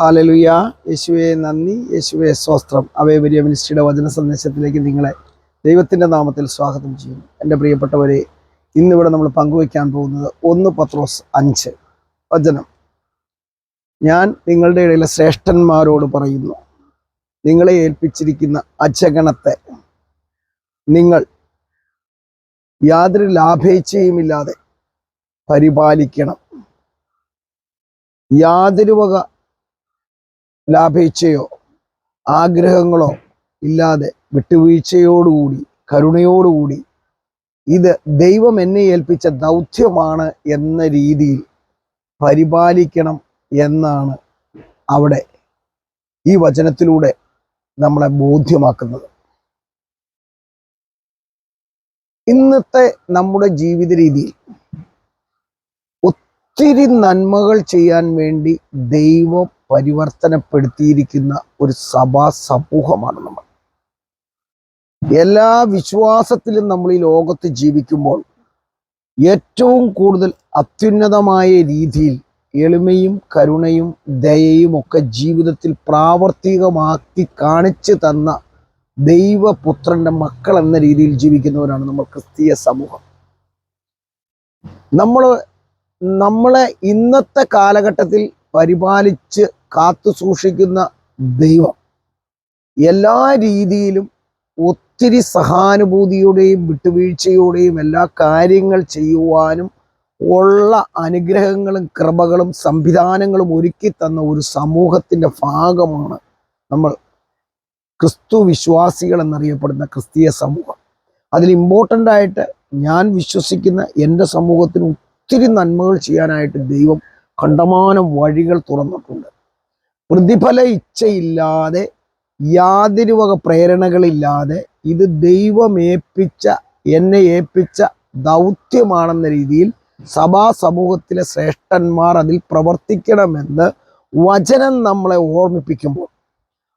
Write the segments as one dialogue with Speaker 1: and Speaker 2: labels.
Speaker 1: ഹാലലുയ. യേശുവെ നന്ദി. യേശുവെ സ്വസ്ത്രം അവയവരിയ മിനിസ്ട്രിയുടെ വചന സന്ദേശത്തിലേക്ക് നിങ്ങളെ ദൈവത്തിന്റെ നാമത്തിൽ സ്വാഗതം ചെയ്യുന്നു. എന്റെ പ്രിയപ്പെട്ടവരെ ഇന്നിവിടെ നമ്മൾ പങ്കുവയ്ക്കാൻ പോകുന്നത് ഒന്ന് പത്രോസ് അഞ്ച്. വചനം. ഞാൻ നിങ്ങളുടെ ഇടയിലെ ശ്രേഷ്ഠന്മാരോട് പറയുന്നു നിങ്ങളെ ഏൽപ്പിച്ചിരിക്കുന്ന അജഗണത്തെ നിങ്ങൾ യാതൊരു ലാഭേച്ഛയുമില്ലാതെ പരിപാലിക്കണം. യാതൊരു വക ലാഭേച്ഛയോ ആഗ്രഹങ്ങളോ ഇല്ലാതെ വിട്ടുവീഴ്ചയോടുകൂടി കരുണയോടുകൂടി ഇത് ദൈവം എന്നെ ഏൽപ്പിച്ച ദൗത്യമാണ് എന്ന രീതിയിൽ പരിപാലിക്കണം എന്നാണ് അവിടെ ഈ വചനത്തിലൂടെ നമ്മളെ ബോധ്യമാക്കുന്നത്. ഇന്നത്തെ നമ്മുടെ ജീവിത രീതിയിൽ ഒത്തിരി നന്മകൾ ചെയ്യാൻ വേണ്ടി ദൈവം പരിവർത്തനപ്പെടുത്തിയിരിക്കുന്ന ഒരു സഭാ സമൂഹമാണ് നമ്മൾ. എല്ലാ വിശ്വാസത്തിലും നമ്മൾ ഈ ലോകത്ത് ജീവിക്കുമ്പോൾ ഏറ്റവും കൂടുതൽ അത്യുന്നതമായ രീതിയിൽ എളിമയും കരുണയും ദയയും ഒക്കെ ജീവിതത്തിൽ പ്രാവർത്തികമാക്കി കാണിച്ചു തന്ന ദൈവപുത്രന്റെ മക്കൾ എന്ന രീതിയിൽ ജീവിക്കുന്നവരാണ് നമ്മൾ ക്രിസ്തീയ സമൂഹം. നമ്മൾ നമ്മളെ ഇന്നത്തെ കാലഘട്ടത്തിൽ പരിപാലിച്ച് കാത്തു സൂക്ഷിക്കുന്ന ദൈവം. എല്ലാ രീതിയിലും ഒത്തിരി സഹാനുഭൂതിയോടെയും വിട്ടുവീഴ്ചയോടെയും എല്ലാ കാര്യങ്ങൾ ചെയ്യുവാനും ഉള്ള അനുഗ്രഹങ്ങളും കൃപകളും സംവിധാനങ്ങളും ഒരുക്കി തന്ന ഒരു സമൂഹത്തിന്റെ ഭാഗമാണ് നമ്മൾ ക്രിസ്തു വിശ്വാസികൾ എന്നറിയപ്പെടുന്ന ക്രിസ്തീയ സമൂഹം. അതിൽ ഇമ്പോർട്ടന്റ് ആയിട്ട് ഞാൻ വിശ്വസിക്കുന്ന എന്റെ സമൂഹത്തിന് ഒത്തിരി നന്മകൾ ചെയ്യാനായിട്ട് ദൈവം കണ്ടമാനം വഴികൾ തുറന്നിട്ടുണ്ട്. പ്രതിഫല ഇച്ഛയില്ലാതെ യാതൊരു വക പ്രേരണകളില്ലാതെ ഇത് ദൈവമേൽപ്പിച്ച എന്നെ ഏൽപ്പിച്ച ദൗത്യമാണെന്ന രീതിയിൽ സഭാ സമൂഹത്തിലെ ശ്രേഷ്ഠന്മാർ അതിൽ പ്രവർത്തിക്കണമെന്ന് വചനം നമ്മളെ ഓർമ്മിപ്പിക്കുമ്പോൾ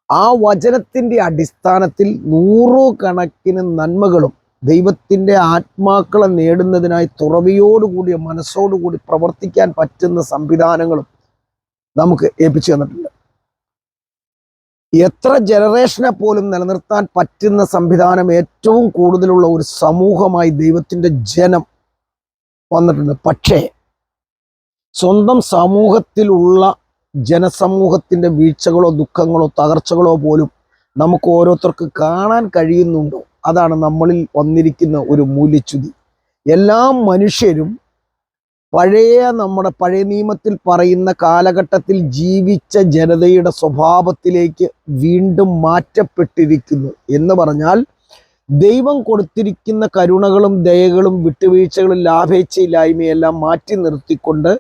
Speaker 1: ആ വചനത്തിന്റെ അടിസ്ഥാനത്തിൽ നൂറുകണക്കിന് നന്മകളും ദൈവത്തിന്റെ ആത്മാക്കളെ നേടുന്നതിനായി തുറവിയോടുകൂടിയ മനസ്സോടുകൂടി പ്രവർത്തിക്കാൻ പറ്റുന്ന സംവിധാനങ്ങളും നമുക്ക് ഏൽപ്പിച്ചു തന്നിട്ടുണ്ട്. എത്ര ജനറേഷനെ പോലും നിലനിർത്താൻ പറ്റുന്ന സംവിധാനം ഏറ്റവും കൂടുതലുള്ള ഒരു സമൂഹമായി ദൈവത്തിന്റെ ജനം വന്നിട്ടുണ്ട്. പക്ഷേ സ്വന്തം സമൂഹത്തിലുള്ള ജനസമൂഹത്തിന്റെ വീഴ്ചകളോ ദുഃഖങ്ങളോ തകർച്ചകളോ പോലും നമുക്ക് ഓരോരുത്തർക്ക് കാണാൻ കഴിയുന്നുണ്ടോ? അതാണ് നമ്മളിൽ വന്നിരിക്കുന്ന ഒരു മൂല്യച്യുതി. എല്ലാ മനുഷ്യരും പഴയ നമ്മുടെ പഴയ നിയമത്തിൽ പറയുന്ന കാലഘട്ടത്തിൽ ജീവിച്ച ജനതയുടെ സ്വഭാവത്തിലേക്ക് വീണ്ടും മാറ്റപ്പെട്ടിരിക്കുന്നു എന്ന് പറഞ്ഞാൽ ദൈവം കൊടുത്തിരിക്കുന്ന കരുണകളും ദയകളും വിട്ടുവീഴ്ചകളും ലാഭേച്ഛയില്ലായ്മയെല്ലാം മാറ്റി നിർത്തിക്കൊണ്ട്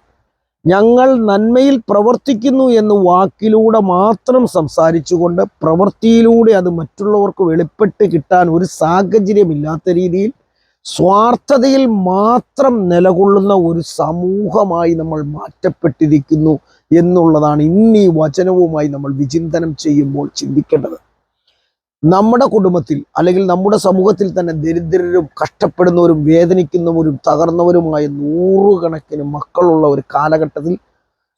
Speaker 1: ഞങ്ങൾ നന്മയിൽ പ്രവർത്തിക്കുന്നു എന്ന് വാക്കിലൂടെ മാത്രം സംസാരിച്ചുകൊണ്ട് പ്രവൃത്തിയിലൂടെ അത് മറ്റുള്ളവർക്ക് വെളിപ്പെട്ട് കിട്ടാൻ ഒരു സാഹചര്യമില്ലാത്ത രീതിയിൽ സ്വാർത്ഥതയിൽ മാത്രം നിലകൊള്ളുന്ന ഒരു സമൂഹമായി നമ്മൾ മാറ്റപ്പെട്ടിരിക്കുന്നു എന്നുള്ളതാണ് ഇന്ന് ഈ വചനവുമായി നമ്മൾ വിചിന്തനം ചെയ്യുമ്പോൾ ചിന്തിക്കേണ്ടത്. നമ്മുടെ കുടുംബത്തിൽ അല്ലെങ്കിൽ നമ്മുടെ സമൂഹത്തിൽ തന്നെ ദരിദ്രരും കഷ്ടപ്പെടുന്നവരും വേദനിക്കുന്നവരും തകർന്നവരുമായ നൂറുകണക്കിന് മക്കളുള്ള ഒരു കാലഘട്ടത്തിൽ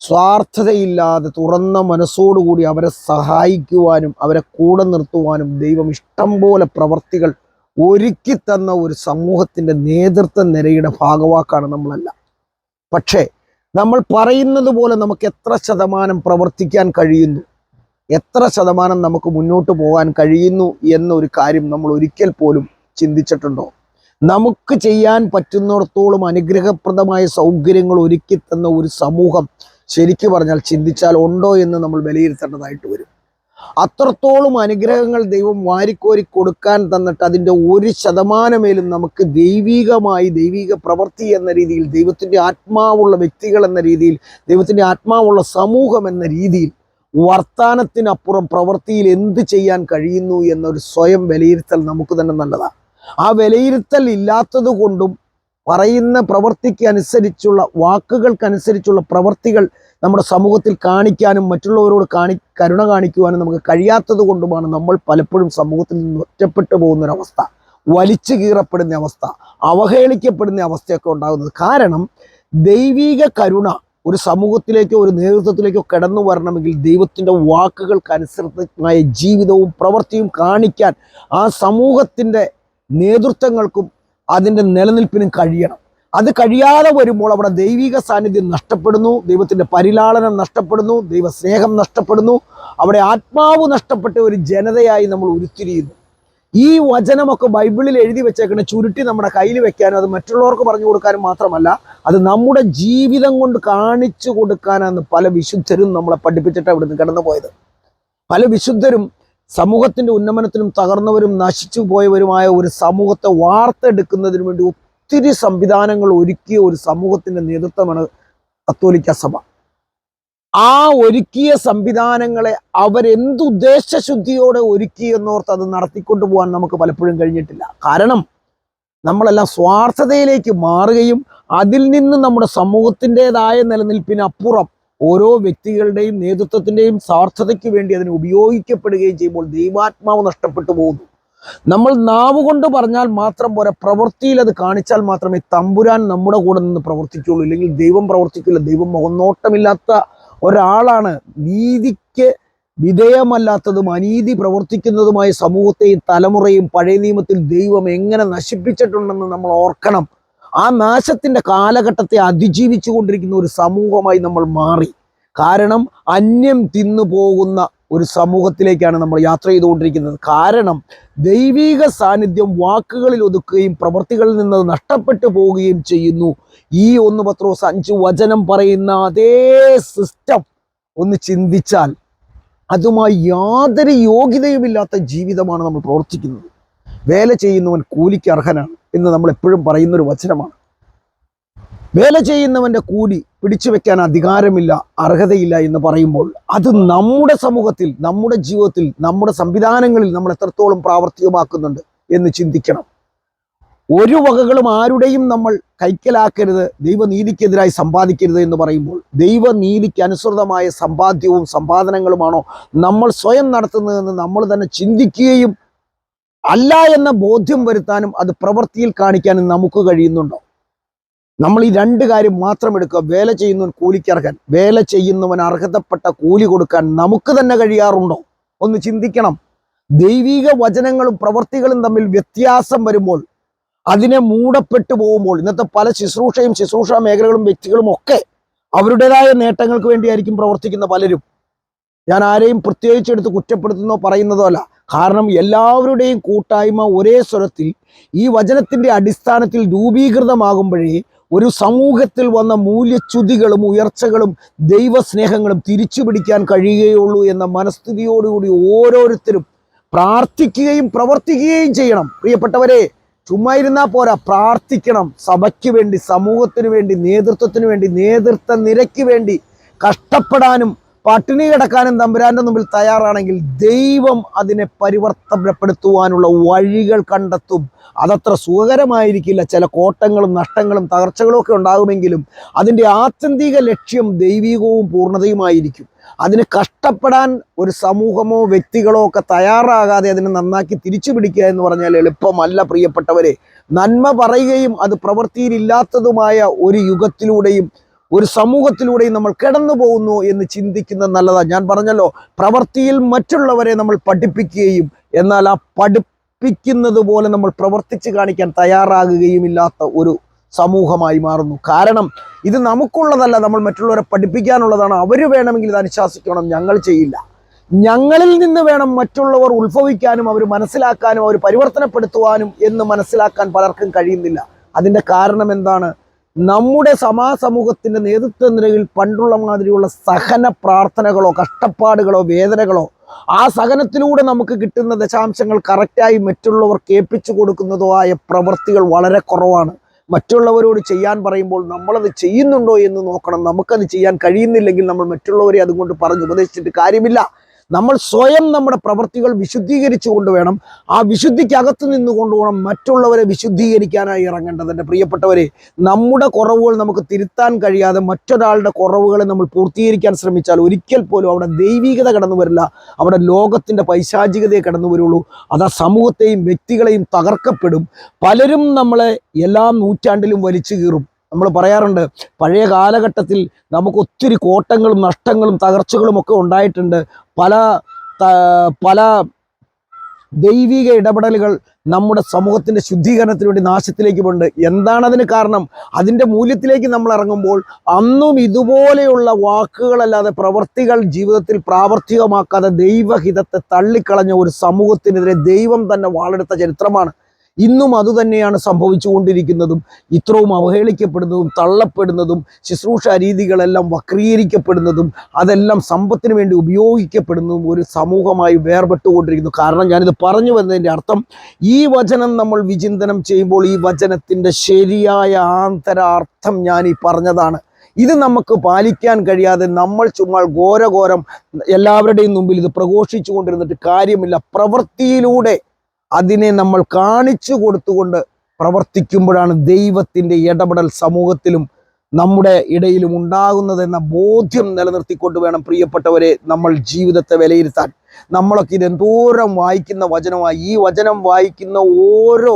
Speaker 1: സ്വാർത്ഥതയില്ലാതെ തുറന്ന മനസ്സോടുകൂടി അവരെ സഹായിക്കുവാനും അവരെ കൂടെ നിർത്തുവാനും ദൈവം ഇഷ്ടം പോലെ പ്രവർത്തികൾ ഒരുക്കി തന്ന ഒരു സമൂഹത്തിന്റെ നേതൃത്വ നിരയുടെ ഭാഗവാക്കാണ് നമ്മളല്ല. പക്ഷേ നമ്മൾ പറയുന്നത് പോലെ നമുക്ക് എത്ര ശതമാനം പ്രവർത്തിക്കാൻ കഴിയുന്നു? എത്ര ശതമാനം നമുക്ക് മുന്നോട്ട് പോകാൻ കഴിയുന്നു എന്നൊരു കാര്യം നമ്മൾ ഒരിക്കൽ പോലും ചിന്തിച്ചിട്ടുണ്ടോ? നമുക്ക് ചെയ്യാൻ പറ്റുന്നിടത്തോളം അനുഗ്രഹപ്രദമായ സൗകര്യങ്ങൾ ഒരുക്കി തന്ന ഒരു സമൂഹം ശരിക്കു പറഞ്ഞാൽ ചിന്തിച്ചാൽ ഉണ്ടോ എന്ന് നമ്മൾ വിലയിരുത്തേണ്ടതായിട്ട് വരും. അത്രത്തോളം അനുഗ്രഹങ്ങൾ ദൈവം വാരിക്കോരി കൊടുക്കാൻ തന്നിട്ട് അതിന്റെ ഒരു ശതമാനമേലും നമുക്ക് ദൈവികമായി ദൈവിക പ്രവൃത്തി എന്ന രീതിയിൽ ദൈവത്തിന്റെ ആത്മാവുള്ള വ്യക്തികൾ എന്ന രീതിയിൽ ദൈവത്തിന്റെ ആത്മാവുള്ള സമൂഹം എന്ന രീതിയിൽ വർത്താനത്തിനപ്പുറം പ്രവൃത്തിയിൽ എന്ത് ചെയ്യാൻ കഴിയുന്നു എന്നൊരു സ്വയം വിലയിരുത്തൽ നമുക്ക് തന്നെ നല്ലതാണ്. ആ വിലയിരുത്തൽ ഇല്ലാത്തത് കൊണ്ടും പറയുന്ന പ്രവൃത്തിക്ക് അനുസരിച്ചുള്ള വാക്കുകൾക്കനുസരിച്ചുള്ള പ്രവൃത്തികൾ നമ്മുടെ സമൂഹത്തിൽ കാണിക്കാനും മറ്റുള്ളവരോട് കാണി കരുണ കാണിക്കുവാനും നമുക്ക് കഴിയാത്തത് കൊണ്ടുമാണ് നമ്മൾ പലപ്പോഴും സമൂഹത്തിൽ നിന്ന് ഒറ്റപ്പെട്ടു പോകുന്നൊരവസ്ഥ. വലിച്ചു കീറപ്പെടുന്ന അവസ്ഥ അവഹേളിക്കപ്പെടുന്ന അവസ്ഥയൊക്കെ ഉണ്ടാകുന്നത്. കാരണം ദൈവിക കരുണ ഒരു സമൂഹത്തിലേക്കോ ഒരു നേതൃത്വത്തിലേക്കോ കടന്നു വരണമെങ്കിൽ ദൈവത്തിന്റെ വാക്കുകൾക്കനുസൃതമായ ജീവിതവും പ്രവൃത്തിയും കാണിക്കാൻ ആ സമൂഹത്തിന്റെ നേതൃത്വങ്ങൾക്കും അതിന്റെ നിലനിൽപ്പിനും കഴിയണം. അത് കഴിയാതെ വരുമ്പോൾ അവിടെ ദൈവിക സാന്നിധ്യം നഷ്ടപ്പെടുന്നു ദൈവത്തിന്റെ പരിലാളനം നഷ്ടപ്പെടുന്നു ദൈവസ്നേഹം നഷ്ടപ്പെടുന്നു അവിടെ ആത്മാവ് നഷ്ടപ്പെട്ട ഒരു ജനതയായി നമ്മൾ ഉരുത്തിരിയുന്നു. ഈ വചനമൊക്കെ ബൈബിളിൽ എഴുതി വെച്ചേക്കുന്ന ചുരുട്ടി നമ്മുടെ കയ്യിൽ വെക്കാനും അത് മറ്റുള്ളവർക്ക് പറഞ്ഞു കൊടുക്കാനും മാത്രമല്ല അത് നമ്മുടെ ജീവിതം കൊണ്ട് കാണിച്ചു കൊടുക്കാനാണ് പല വിശുദ്ധരും നമ്മളെ പഠിപ്പിച്ചിട്ട് അവിടുന്ന് കടന്നു പോയത് പല വിശുദ്ധരും സമൂഹത്തിന്റെ ഉന്നമനത്തിനും തകർന്നവരും നശിച്ചു പോയവരുമായ ഒരു സമൂഹത്തെ വാർത്തെടുക്കുന്നതിന് വേണ്ടി ഒത്തിരി സംവിധാനങ്ങൾ ഒരുക്കിയ ഒരു സമൂഹത്തിന്റെ നേതൃത്വമാണ് കത്തോലിക്ക സഭ. ആ ഒരുക്കിയ സംവിധാനങ്ങളെ അവരെന്തുദ്ദേശ ശുദ്ധിയോടെ ഒരുക്കി എന്നോർത്ത് അത് നടത്തിക്കൊണ്ടു പോകാൻ നമുക്ക് പലപ്പോഴും കഴിഞ്ഞിട്ടില്ല. കാരണം നമ്മളെല്ലാം സ്വാർത്ഥതയിലേക്ക് മാറുകയും അതിൽ നിന്ന് നമ്മുടെ സമൂഹത്തിന്റെതായ നിലനിൽപ്പിനപ്പുറം ഓരോ വ്യക്തികളുടെയും നേതൃത്വത്തിന്റെയും സ്വാർത്ഥതയ്ക്ക് വേണ്ടി അതിനെ ഉപയോഗിക്കപ്പെടുകയും ചെയ്യുമ്പോൾ ദൈവാത്മാവ് നഷ്ടപ്പെട്ടു പോകുന്നു. നമ്മൾ നാവ് കൊണ്ട് പറഞ്ഞാൽ മാത്രം പോരാ പ്രവൃത്തിയിൽ അത് കാണിച്ചാൽ മാത്രമേ തമ്പുരാൻ നമ്മുടെ കൂടെ നിന്ന് പ്രവർത്തിക്കുള്ളൂ ഇല്ലെങ്കിൽ ദൈവം പ്രവർത്തിക്കില്ല ദൈവം മുഖനോട്ടമില്ലാത്ത ഒരാളാണ് നീതിക്ക് വിധേയമല്ലാത്തതും അനീതി പ്രവർത്തിക്കുന്നതുമായ സമൂഹത്തെയും തലമുറയും പഴയ നിയമത്തിൽ ദൈവം എങ്ങനെ നശിപ്പിച്ചിട്ടുണ്ടെന്ന് നമ്മൾ ഓർക്കണം. ആ നാശത്തിന്റെ കാലഘട്ടത്തെ അതിജീവിച്ചു കൊണ്ടിരിക്കുന്ന ഒരു സമൂഹമായി നമ്മൾ മാറി. കാരണം അന്യം തിന്നു പോകുന്ന ഒരു സമൂഹത്തിലേക്കാണ് നമ്മൾ യാത്ര ചെയ്തുകൊണ്ടിരിക്കുന്നത്. കാരണം ദൈവിക സാന്നിധ്യം വാക്കുകളിൽ ഒതുക്കുകയും പ്രവൃത്തികളിൽ നിന്ന് നഷ്ടപ്പെട്ടു പോവുകയും ചെയ്യുന്നു. ഈ ഒന്ന് പത്രോസ് അഞ്ച് വചനം പറയുന്ന അതേ സിസ്റ്റം ഒന്ന് ചിന്തിച്ചാൽ അതുമായി യാതൊരു യോഗ്യതയുമില്ലാത്ത ജീവിതമാണ് നമ്മൾ പ്രവർത്തിക്കുന്നത്. വേല ചെയ്യുന്നവൻ കൂലിക്ക് അർഹനാണ് എന്ന് നമ്മൾ എപ്പോഴും പറയുന്നൊരു വചനമാണ്. വേല ചെയ്യുന്നവന്റെ കൂലി പിടിച്ചു വെക്കാൻ അധികാരമില്ല അർഹതയില്ല എന്ന് പറയുമ്പോൾ അത് നമ്മുടെ സമൂഹത്തിൽ നമ്മുടെ ജീവിതത്തിൽ നമ്മുടെ സംവിധാനങ്ങളിൽ നമ്മൾ എത്രത്തോളം പ്രാവർത്തികമാക്കുന്നുണ്ട് എന്ന് ചിന്തിക്കണം. ഒരു വകകളും ആരുടെയും നമ്മൾ കൈക്കലാക്കരുത് ദൈവനീതിക്കെതിരായി സമ്പാദിക്കരുത് എന്ന് പറയുമ്പോൾ ദൈവനീതിക്ക് അനുസൃതമായ സമ്പാദ്യവും സമ്പാദനങ്ങളുമാണോ നമ്മൾ സ്വയം നടത്തുന്നതെന്ന് നമ്മൾ തന്നെ ചിന്തിക്കുകയും അല്ല എന്ന ബോധ്യം വരുത്താനും അത് പ്രവൃത്തിയിൽ കാണിക്കാനും നമുക്ക് കഴിയുന്നുണ്ടോ? നമ്മൾ ഈ രണ്ട് കാര്യം മാത്രം എടുക്കുക. വേല ചെയ്യുന്നവൻ കൂലിക്കർഹൻ. വേല ചെയ്യുന്നവൻ അർഹതപ്പെട്ട കൂലി കൊടുക്കാൻ നമുക്ക് തന്നെ കഴിയാറുണ്ടോ? ഒന്ന് ചിന്തിക്കണം. ദൈവിക വചനങ്ങളും പ്രവൃത്തികളും തമ്മിൽ വ്യത്യാസം വരുമ്പോൾ അതിനെ മൂടപ്പെട്ടു പോകുമ്പോൾ ഇന്നത്തെ പല ശുശ്രൂഷയും ശുശ്രൂഷ മേഖലകളും വ്യക്തികളും ഒക്കെ അവരുടേതായ നേട്ടങ്ങൾക്ക് വേണ്ടിയായിരിക്കും പ്രവർത്തിക്കുന്ന പലരും. ഞാൻ ആരെയും പ്രത്യേകിച്ച് എടുത്ത് കുറ്റപ്പെടുത്തുന്നോ പറയുന്നതോ അല്ല. കാരണം എല്ലാവരുടെയും കൂട്ടായ്മ ഒരേ സ്വരത്തിൽ ഈ വചനത്തിന്റെ അടിസ്ഥാനത്തിൽ രൂപീകൃതമാകുമ്പോഴേ ഒരു സമൂഹത്തിൽ വന്ന മൂല്യച്യുതികളും ഉയർച്ചകളും ദൈവസ്നേഹങ്ങളും തിരിച്ചു പിടിക്കാൻ കഴിയുകയുള്ളൂ എന്ന മനസ്ഥിതിയോടുകൂടി ഓരോരുത്തരും പ്രാർത്ഥിക്കുകയും പ്രവർത്തിക്കുകയും ചെയ്യണം. പ്രിയപ്പെട്ടവരെ ചുമ്മാ ഇരുന്നാൽ പോരാ. പ്രാർത്ഥിക്കണം. സഭയ്ക്ക് വേണ്ടി സമൂഹത്തിന് വേണ്ടി നേതൃത്വത്തിന് വേണ്ടി നേതൃത്വ നിരയ്ക്ക് വേണ്ടി കഷ്ടപ്പെടാനും പട്ടിണി കിടക്കാനും തമ്പുരാന്റെ മുമ്പിൽ തയ്യാറാണെങ്കിൽ ദൈവം അതിനെ പരിവർത്തനപ്പെടുത്തുവാനുള്ള വഴികൾ കണ്ടെത്തും. അതത്ര സുഖകരമായിരിക്കില്ല. ചില കോട്ടങ്ങളും നഷ്ടങ്ങളും തകർച്ചകളും ഒക്കെ ഉണ്ടാകുമെങ്കിലും അതിന്റെ ആത്യന്തിക ലക്ഷ്യം ദൈവികവും പൂർണതയുമായിരിക്കും. അതിന് കഷ്ടപ്പെടാൻ ഒരു സമൂഹമോ വ്യക്തികളോ ഒക്കെ തയ്യാറാകാതെ അതിനെ നന്നാക്കി തിരിച്ചു പിടിക്കുക എന്ന് പറഞ്ഞാൽ എളുപ്പമല്ല പ്രിയപ്പെട്ടവരെ. നന്മ പറയുകയും അത് പ്രവൃത്തിയിലില്ലാത്തതുമായ ഒരു യുഗത്തിലൂടെയും ഒരു സമൂഹത്തിലൂടെയും നമ്മൾ കടന്നു പോകുന്നു എന്ന് ചിന്തിക്കുന്നത് നല്ലതാണ് ഞാൻ പറഞ്ഞല്ലോ പ്രവൃത്തിയിൽ മറ്റുള്ളവരെ നമ്മൾ പഠിപ്പിക്കുകയും എന്നാൽ ആ പഠിപ്പിക്കുന്നത് പോലെ നമ്മൾ പ്രവർത്തിച്ച് കാണിക്കാൻ തയ്യാറാകുകയും ഇല്ലാത്ത ഒരു സമൂഹമായി മാറുന്നു. കാരണം ഇത് നമുക്കുള്ളതല്ല നമ്മൾ മറ്റുള്ളവരെ പഠിപ്പിക്കാനുള്ളതാണ്. അവർ വേണമെങ്കിൽ ഇത് അനുശാസിക്കണം ഞങ്ങൾ ചെയ്യില്ല. ഞങ്ങളിൽ നിന്ന് വേണം മറ്റുള്ളവർ ഉത്ഭവിക്കാനും അവർ മനസ്സിലാക്കാനും അവർ പരിവർത്തനപ്പെടുത്തുവാനും എന്ന് മനസ്സിലാക്കാൻ പലർക്കും കഴിയുന്നില്ല. അതിന്റെ കാരണം എന്താണ്? നമ്മുടെ സമാസമൂഹത്തിന്റെ നേതൃത്വ നിരയിൽ പണ്ടുള്ള മാതിരിയുള്ള സഹന പ്രാർത്ഥനകളോ കഷ്ടപ്പാടുകളോ വേദനകളോ ആ സഹനത്തിലൂടെ നമുക്ക് കിട്ടുന്ന ദശാംശങ്ങൾ കറക്റ്റായി മറ്റുള്ളവർക്ക് ഏൽപ്പിച്ചു കൊടുക്കുന്നതോ ആയ പ്രവൃത്തികൾ വളരെ കുറവാണ്. മറ്റുള്ളവരോട് ചെയ്യാൻ പറയുമ്പോൾ നമ്മളത് ചെയ്യുന്നുണ്ടോ എന്ന് നോക്കണം. നമുക്കത് ചെയ്യാൻ കഴിയുന്നില്ലെങ്കിൽ നമ്മൾ മറ്റുള്ളവരെ അതുകൊണ്ട് പറഞ്ഞ് ഉപദേശിച്ചിട്ട് കാര്യമില്ല. നമ്മൾ സ്വയം നമ്മുടെ പ്രവൃത്തികൾ വിശുദ്ധീകരിച്ചു കൊണ്ടുവേണം ആ വിശുദ്ധിക്കകത്ത് നിന്നുകൊണ്ട് വേണം മറ്റുള്ളവരെ വിശുദ്ധീകരിക്കാനായി ഇറങ്ങേണ്ടത് എന്റെ പ്രിയപ്പെട്ടവരെ നമ്മുടെ കുറവുകൾ നമുക്ക് തിരുത്താൻ കഴിയാതെ മറ്റൊരാളുടെ കുറവുകളെ നമ്മൾ പൂർത്തീകരിക്കാൻ ശ്രമിച്ചാൽ ഒരിക്കൽ പോലും അവിടെ ദൈവികത കടന്നു വരില്ല. അവിടെ ലോകത്തിന്റെ പൈശാചികതയെ കടന്നു വരുള്ളൂ. അത് ആ സമൂഹത്തെയും വ്യക്തികളെയും തകർക്കപ്പെടും. പലരും നമ്മളെ എല്ലാ നൂറ്റാണ്ടിലും വലിച്ചു കീറും. നമ്മൾ പറയാറുണ്ട് പഴയ കാലഘട്ടത്തിൽ നമുക്ക് ഒത്തിരി കോട്ടങ്ങളും നഷ്ടങ്ങളും തകർച്ചകളും ഒക്കെ ഉണ്ടായിട്ടുണ്ട്. പല പല ദൈവിക ഇടപെടലുകൾ നമ്മുടെ സമൂഹത്തിന്റെ ശുദ്ധീകരണത്തിന് വേണ്ടി നാശത്തിലേക്ക് പോകുന്നുണ്ട് എന്താണ് അതിന് കാരണം? അതിന്റെ മൂല്യത്തിലേക്ക് നമ്മൾ ഇറങ്ങുമ്പോൾ അന്നും ഇതുപോലെയുള്ള വാക്കുകളല്ലാതെ പ്രവർത്തികൾ ജീവിതത്തിൽ പ്രാവർത്തികമാക്കാതെ ദൈവഹിതത്തെ തള്ളിക്കളഞ്ഞ ഒരു സമൂഹത്തിനെതിരെ ദൈവം തന്നെ വാളെടുത്ത ചരിത്രമാണ്. ഇന്നും അതുതന്നെയാണ് സംഭവിച്ചുകൊണ്ടിരിക്കുന്നതും ഇത്രയും അവഹേളിക്കപ്പെടുന്നതും തള്ളപ്പെടുന്നതും ശുശ്രൂഷ രീതികളെല്ലാം വക്രീകരിക്കപ്പെടുന്നതും അതെല്ലാം സമ്പത്തിന് വേണ്ടി ഉപയോഗിക്കപ്പെടുന്നതും ഒരു സമൂഹമായി വേർപെട്ടുകൊണ്ടിരിക്കുന്നു. കാരണം ഞാനിത് പറഞ്ഞു വന്നതിന്റെ അർത്ഥം ഈ വചനം നമ്മൾ വിചിന്തനം ചെയ്യുമ്പോൾ ഈ വചനത്തിന്റെ ശരിയായ ആന്തരാർത്ഥം ഞാൻ ഈ പറഞ്ഞതാണ്. ഇത് നമുക്ക് പാലിക്കാൻ കഴിയാതെ നമ്മൾ ചുമ്മാ ഘോരഘോരം എല്ലാവരുടെയും മുമ്പിൽ ഇത് പ്രഘോഷിച്ചു കൊണ്ടിരുന്നിട്ട് കാര്യമില്ല. പ്രവൃത്തിയിലൂടെ അതിനെ നമ്മൾ കാണിച്ചു കൊടുത്തുകൊണ്ട് പ്രവർത്തിക്കുമ്പോഴാണ് ദൈവത്തിന്റെ ഇടപെടൽ സമൂഹത്തിലും നമ്മുടെ ഇടയിലും ഉണ്ടാകുന്നതെന്ന ബോധ്യം നിലനിർത്തിക്കൊണ്ട് വേണം പ്രിയപ്പെട്ടവരെ നമ്മൾ ജീവിതത്തെ വിലയിരുത്താൻ. നമ്മളൊക്കെ ഇതെന്തോരം വായിക്കുന്ന വചനമായി. ഈ വചനം വായിക്കുന്ന ഓരോ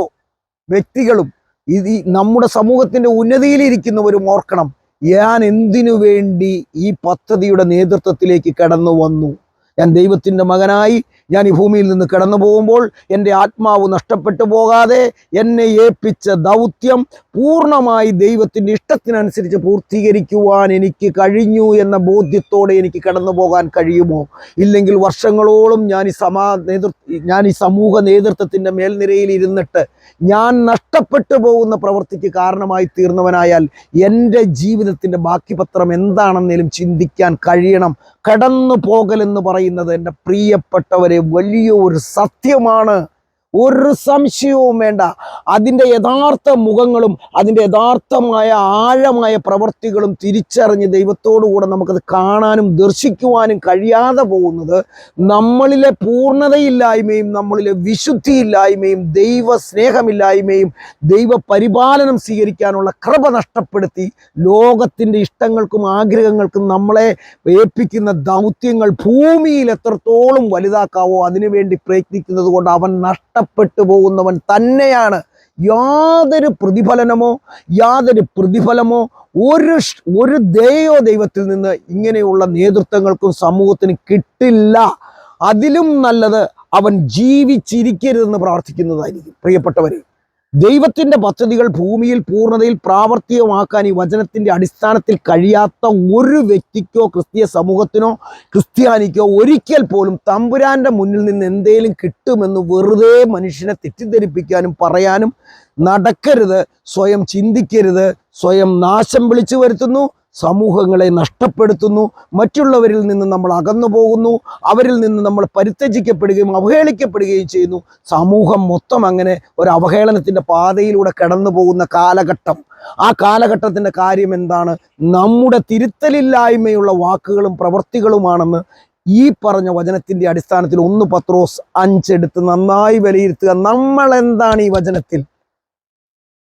Speaker 1: വ്യക്തികളും ഇത് നമ്മുടെ സമൂഹത്തിന്റെ ഉന്നതിയിലിരിക്കുന്നവരും ഓർക്കണം ഞാൻ എന്തിനു വേണ്ടി ഈ പദ്ധതിയുടെ നേതൃത്വത്തിലേക്ക് കടന്നു വന്നു? ഞാൻ ദൈവത്തിന്റെ മകനായി ഞാൻ ഈ ഭൂമിയിൽ നിന്ന് കിടന്നു പോകുമ്പോൾ എന്റെ ആത്മാവ് നഷ്ടപ്പെട്ടു പോകാതെ എന്നെ ഏൽപ്പിച്ച ദൗത്യം പൂർണമായി ദൈവത്തിന്റെ ഇഷ്ടത്തിനനുസരിച്ച് പൂർത്തീകരിക്കുവാൻ എനിക്ക് കഴിഞ്ഞു എന്ന ബോധ്യത്തോടെ എനിക്ക് കടന്നു പോകാൻ കഴിയുമോ? ഇല്ലെങ്കിൽ വർഷങ്ങളോളം ഞാൻ ഈ സമാ നേതൃ ഞാൻ ഈ സമൂഹ നേതൃത്വത്തിന്റെ മേൽനിരയിൽ ഇരുന്നിട്ട് ഞാൻ നഷ്ടപ്പെട്ടു പോകുന്ന പ്രവൃത്തിക്ക് കാരണമായി തീർന്നവനായാൽ എന്റെ ജീവിതത്തിന്റെ ബാക്കി പത്രം എന്താണെന്നേലും ചിന്തിക്കാൻ കഴിയണം. കടന്നു പോകലെന്ന് പറയുന്നത് എന്റെ പ്രിയപ്പെട്ടവരെ വലിയ ഒരു സത്യമാണ് ഒരു സംശയവും വേണ്ട. അതിന്റെ യഥാർത്ഥ മുഖങ്ങളും അതിന്റെ യഥാർത്ഥമായ ആഴമായ പ്രവൃത്തികളും തിരിച്ചറിഞ്ഞ് ദൈവത്തോടുകൂടെ നമുക്കത് കാണാനും ദർശിക്കുവാനും കഴിയാതെ പോകുന്നത് നമ്മളിലെ പൂർണതയില്ലായ്മയും നമ്മളിലെ വിശുദ്ധിയില്ലായ്മയും ദൈവ സ്നേഹമില്ലായ്മയും ദൈവ പരിപാലനം സ്വീകരിക്കാനുള്ള കൃപ നഷ്ടപ്പെടുത്തി ലോകത്തിന്റെ ഇഷ്ടങ്ങൾക്കും ആഗ്രഹങ്ങൾക്കും നമ്മളെ ഏൽപ്പിക്കുന്ന ദൗത്യങ്ങൾ ഭൂമിയിൽ എത്രത്തോളം വലുതാക്കാവോ അതിനുവേണ്ടി പ്രയത്നിക്കുന്നത് കൊണ്ട് അവൻ നഷ്ടപ്പെട്ടു പോകുന്നവൻ തന്നെയാണ്. യാതൊരു പ്രതിഫലനമോ യാതൊരു പ്രതിഫലമോ ഒരു ഒരു ദയോ ദൈവത്തിൽ നിന്ന് ഇങ്ങനെയുള്ള നേതൃത്വങ്ങൾക്കും സമൂഹത്തിന് കിട്ടില്ല. അതിലും നല്ലത് അവൻ ജീവിച്ചിരിക്കരുതെന്ന് പ്രാർത്ഥിക്കുന്നതായിരിക്കും. പ്രിയപ്പെട്ടവരെ ദൈവത്തിന്റെ പദ്ധതികൾ ഭൂമിയിൽ പൂർണതയിൽ പ്രാവർത്തികമാക്കാൻ ഈ വചനത്തിന്റെ അടിസ്ഥാനത്തിൽ കഴിയാത്ത ഒരു വ്യക്തിക്കോ ക്രിസ്തീയ സമൂഹത്തിനോ ക്രിസ്ത്യാനിക്കോ ഒരിക്കൽ പോലും തമ്പുരാന്റെ മുന്നിൽ നിന്ന് എന്തേലും കിട്ടുമെന്ന് വെറുതെ മനുഷ്യനെ തെറ്റിദ്ധരിപ്പിക്കാനും പറയാനും നടക്കരുത്. സ്വയം ചിന്തിക്കരുത്. സ്വയം നാശം വിളിച്ചു വരുത്തുന്നു. സമൂഹങ്ങളെ നഷ്ടപ്പെടുത്തുന്നു മറ്റുള്ളവരിൽ നിന്ന് നമ്മൾ അകന്നു പോകുന്നു അവരിൽ നിന്ന് നമ്മൾ പരിത്യജിക്കപ്പെടുകയും അവഹേളിക്കപ്പെടുകയും ചെയ്യുന്നു. സമൂഹം മൊത്തം അങ്ങനെ ഒരു അവഹേളനത്തിന്റെ പാതയിലൂടെ കടന്നു പോകുന്ന കാലഘട്ടം. ആ കാലഘട്ടത്തിന്റെ കാര്യം എന്താണ്? നമ്മുടെ തിരുത്തലില്ലായ്മയുള്ള വാക്കുകളും പ്രവൃത്തികളുമാണെന്ന് ഈ പറഞ്ഞ വചനത്തിന്റെ അടിസ്ഥാനത്തിൽ ഒന്ന് പത്രോസ് അഞ്ചെടുത്ത് നന്നായി വിലയിരുത്തുക. നമ്മൾ എന്താണ് ഈ വചനത്തിൽ?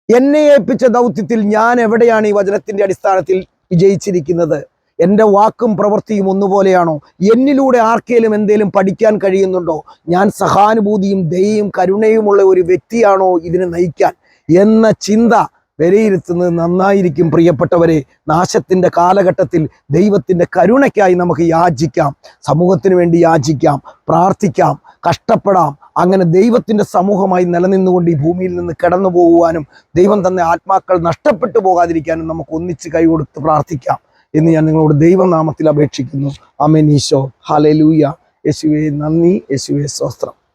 Speaker 1: എന്നെ ഏൽപ്പിച്ച ദൗത്യത്തിൽ ഞാൻ എവിടെയാണ് ഈ വചനത്തിന്റെ അടിസ്ഥാനത്തിൽ വിജയിച്ചിരിക്കുന്നത്. എന്റെ വാക്കും പ്രവൃത്തിയും ഒന്നുപോലെയാണോ? എന്നിലൂടെ ആർക്കേലും എന്തേലും പഠിക്കാൻ കഴിയുന്നുണ്ടോ? ഞാൻ സഹാനുഭൂതിയും ദയയും കരുണയുമുള്ള ഒരു വ്യക്തിയാണോ ഇതിനെ നയിക്കാൻ? എന്ന ചിന്ത വിലയിരുത്തുന്നത് നന്നായിരിക്കും പ്രിയപ്പെട്ടവരെ. നാശത്തിന്റെ കാലഘട്ടത്തിൽ ദൈവത്തിന്റെ കരുണയ്ക്കായി നമുക്ക് യാചിക്കാം. സമൂഹത്തിന് വേണ്ടി യാചിക്കാം. പ്രാർത്ഥിക്കാം. കഷ്ടപ്പെടാം. അങ്ങനെ ദൈവത്തിന്റെ സമൂഹമായി നിലനിന്നുകൊണ്ട് ഈ ഭൂമിയിൽ നിന്ന് കിടന്നു പോകുവാനും ദൈവം തന്നെ ആത്മാക്കൾ നഷ്ടപ്പെട്ടു പോകാതിരിക്കാനും നമുക്ക് ഒന്നിച്ച് കൈകൊടുത്ത് പ്രാർത്ഥിക്കാം എന്ന് ഞാൻ നിങ്ങളോട് ദൈവനാമത്തിൽ അപേക്ഷിക്കുന്നു. അമേനീശോ ഹലലൂയ യേശുവെ നന്ദി. യേശുവെ സ്വസ്ത്രം